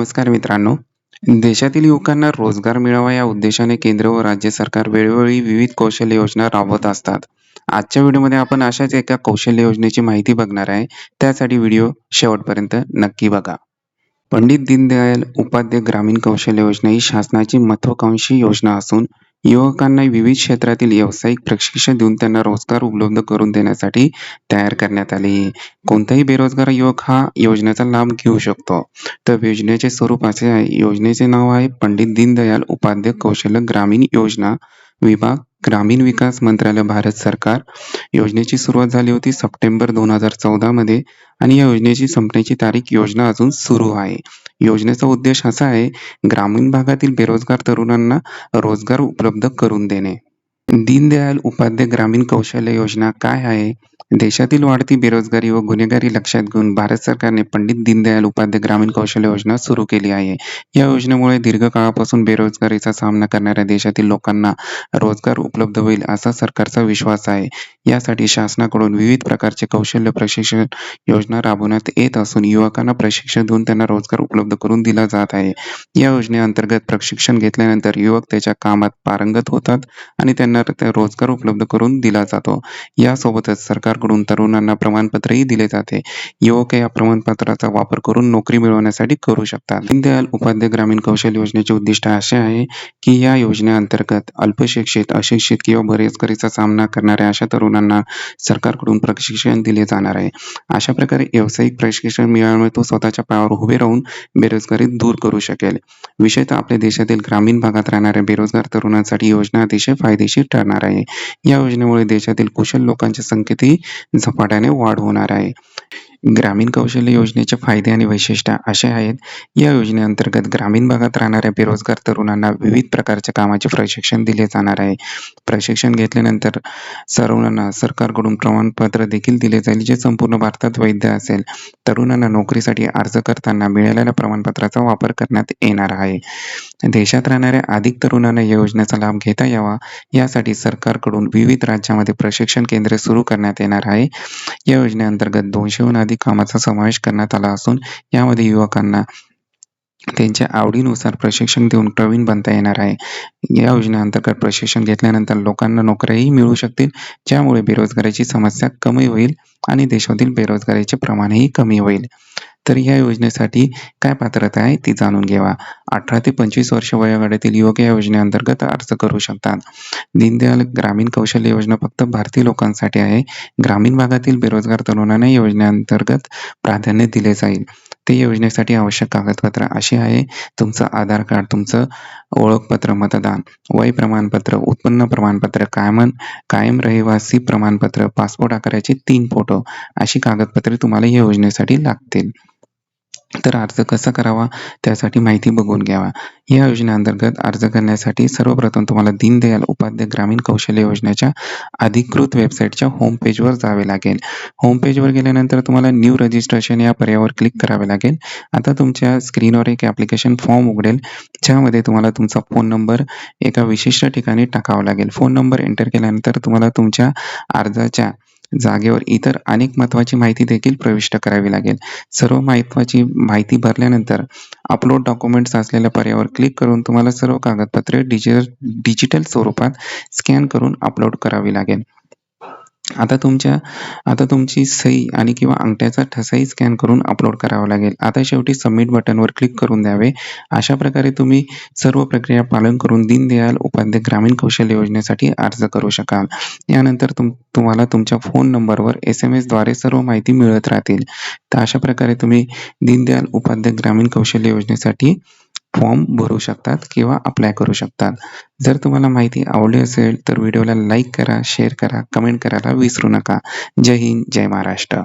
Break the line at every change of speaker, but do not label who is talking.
नमस्कार मित्रांनो. देशातील युवकांना रोजगार मिळावा या उद्देशाने केंद्र व राज्य सरकार वेळोवेळी विविध कौशल्य योजना राबवत असतात. आजच्या व्हिडिओमध्ये आपण अशाच एका कौशल्य योजनेची माहिती बघणार आहे. त्यासाठी व्हिडिओ शेवटपर्यंत नक्की बघा. पंडित दीनदयाल उपाध्याय ग्रामीण कौशल्य योजना ही शासनाची महत्वाकांक्षी योजना असून युवकांना विविध क्षेत्रातील व्यावसायिक प्रशिक्षण देऊन त्यांना रोजगार उपलब्ध करून देण्यासाठी तयार करण्यात आले कोणताही बेरोजगार युवक हा योजनेचा लाभ घेऊ शकतो. तर योजनेचे स्वरूप असे आहे. योजनेचे नाव आहे पंडित दीनदयाल उपाध्याय कौशल्य ग्रामीण योजना विभाग ग्रामीण विकास मंत्रालय भारत सरकार. योजनेची सुरुवात झाली होती सप्टेंबर दोन हजार चौदा मध्ये आणि या योजनेची संपण्याची तारीख योजना अजून सुरू आहे. योजनेचा उद्देश असा आहे ग्रामीण भागातील बेरोजगार तरुणांना रोजगार उपलब्ध करून देणे. दीनदयाल उपाध्याय ग्रामीण कौशल्य योजना काय आहे? देशातील वाढती बेरोजगारी व गुन्हेगारी लक्षात घेऊन भारत सरकारने पंडित दीनदयाल उपाध्याय ग्रामीण कौशल्य योजना सुरू केली आहे. या योजनेमुळे दीर्घकाळापासून बेरोजगारीचा सामना करणाऱ्या देशातील लोकांना रोजगार उपलब्ध होईल असा सरकारचा विश्वास आहे. यासाठी शासनाकडून विविध प्रकारचे कौशल्य प्रशिक्षण योजना राबवण्यात येत असून युवकांना प्रशिक्षण देऊन त्यांना रोजगार उपलब्ध करून दिला जात आहे. या योजनेअंतर्गत प्रशिक्षण घेतल्यानंतर युवक त्याच्या कामात पारंगत होतात आणि त्यांना रोजगार उपलब्ध करून दिला जातो. यासोबतच सरकारकडून तरुणांना प्रमाणपत्रही दिले जाते. युवक या प्रमाणपत्राचा वापर करून नोकरी मिळवण्यासाठी करू शकतात. दीनदयाल उपाध्याय ग्रामीण कौशल्य योजनेचे उद्दिष्ट असे आहे की या योजनेअंतर्गत अल्पशिक्षित, अशिक्षित किंवा बेरोजगारीचा सामना करणाऱ्या अशा तरुणांना सरकारकडून प्रशिक्षण दिले जाणार आहे. अशा प्रकारे व्यावसायिक प्रशिक्षण मिळाल्यामुळे तो स्वतःच्या पायावर उभे राहून बेरोजगारी दूर करू शकेल. विशेषतः आपल्या देशातील ग्रामीण भागात राहणाऱ्या बेरोजगार तरुणांसाठी योजना अतिशय फायदेशीर ठरणार आहे. या योजनेमुळे देशातील कुशल लोकांच्या संख्येतही झपाट्याने वाढ होणार आहे. ग्रामीण कौशल्य योजनेचे फायदे आणि वैशिष्ट्य असे आहेत. या योजनेअंतर्गत ग्रामीण भागात राहणाऱ्या बेरोजगार तरुणांना विविध प्रकारच्या कामाचे प्रशिक्षण दिले जाणार आहे. प्रशिक्षण घेतल्यानंतर सर्वांना सरकारकडून प्रमाणपत्र देखील दिले जाईल जे संपूर्ण भारतात वैध असेल. तरुणांना नोकरीसाठी अर्ज करताना मिळालेल्या प्रमाणपत्राचा वापर करण्यात येणार आहे. देशात राहणाऱ्या अधिक तरुणांना या योजनेचा लाभ घेता यावा यासाठी सरकारकडून विविध राज्यामध्ये प्रशिक्षण केंद्रे सुरू करण्यात येणार आहे. या योजनेअंतर्गत दोनशेहून अधिक कामांचा समावेश करण्यात आला असून यामध्ये युवकांना त्यांच्या आवडीनुसार प्रशिक्षण देऊन प्रवीण बनता येणार आहे. या योजनेअंतर्गत प्रशिक्षण घेतल्यानंतर लोकांना नोकऱ्याही मिळू शकतील ज्यामुळे बेरोजगारीची समस्या कमी होईल आणि देशातील बेरोजगारीचे प्रमाणही कमी होईल. तर या योजनेसाठी काय पात्रता आहे ती जाणून घ्यावा. अठरा ते पंचवीस वर्ष वयोगटातील युवक या योजनेअंतर्गत अर्ज करू शकतात. दीनदयाल ग्रामीण कौशल्य योजना फक्त भारतीय लोकांसाठी आहे. ग्रामीण भागातील बेरोजगार तरुणांना योजनेअंतर्गत प्राधान्य दिले जाईल. ते योजनेसाठी आवश्यक कागदपत्र अशी आहे तुमचं आधार कार्ड, तुमचं ओळखपत्र, मतदान, वय प्रमाणपत्र, उत्पन्न प्रमाणपत्र, कायमन कायम रहिवासी प्रमाणपत्र, पासपोर्ट आकाराचे तीन फोटो अशी कागदपत्रे तुम्हाला या योजनेसाठी लागतील. तर अर्ज कसा करावा त्यासाठी माहिती बघून घ्यावा. या योजनेअंतर्गत अर्ज करण्यासाठी सर्वप्रथम तुम्हाला दीनदयाल उपाध्याय ग्रामीण कौशल्य योजनेच्या अधिकृत वेबसाईटच्या होम पेजवर जावे लागेल. होम पेजवर गेल्यानंतर तुम्हाला न्यू रजिस्ट्रेशन या पर्यायावर क्लिक करावे लागेल. आता तुमच्या स्क्रीनवर एक ॲप्लिकेशन फॉर्म उघडेल ज्यामध्ये तुम्हाला तुमचा फोन नंबर एका विशिष्ट ठिकाणी टाकावा लागेल. फोन नंबर एंटर केल्यानंतर तुम्हाला तुमच्या अर्जाच्या जागेवर इतर अनेक महत्त्वाची माहिती देखील प्रविष्ट करावी लागेल. सर्व महत्त्वाची माहिती भरल्यानंतर अपलोड डॉक्युमेंट्स असलेल्या पर्यायावर क्लिक करून तुम्हाला सर्व कागदपत्रे डिजिटल स्वरूपात स्कॅन करून अपलोड करावी लागेल. आता तुमच्या आता तुमची सही आणि किंवा अंगठ्याचा ठसाही स्कॅन करून अपलोड करावा लागेल. आता शेवटी सबमिट बटनवर क्लिक करून द्यावे. अशा प्रकारे तुम्ही सर्व प्रक्रिया पालन करून दीनदयाल उपाध्याय ग्रामीण कौशल्य योजनेसाठी अर्ज करू शकाल. यानंतर तुम तुम्हाला तुमच्या फोन नंबरवर एस-एम-एसद्वारे सर्व माहिती मिळत राहतील. तर अशा प्रकारे तुम्ही दीनदयाल उपाध्याय ग्रामीण कौशल्य योजनेसाठी फॉर्म भरू शकतात किंवा अप्लाय करू शकतात. जर तुम्हाला माहिती आवडली असेल तर व्हिडिओला लाईक करा, शेअर करा, कमेंट करायला विसरू नका. जय हिंद, जय महाराष्ट्र.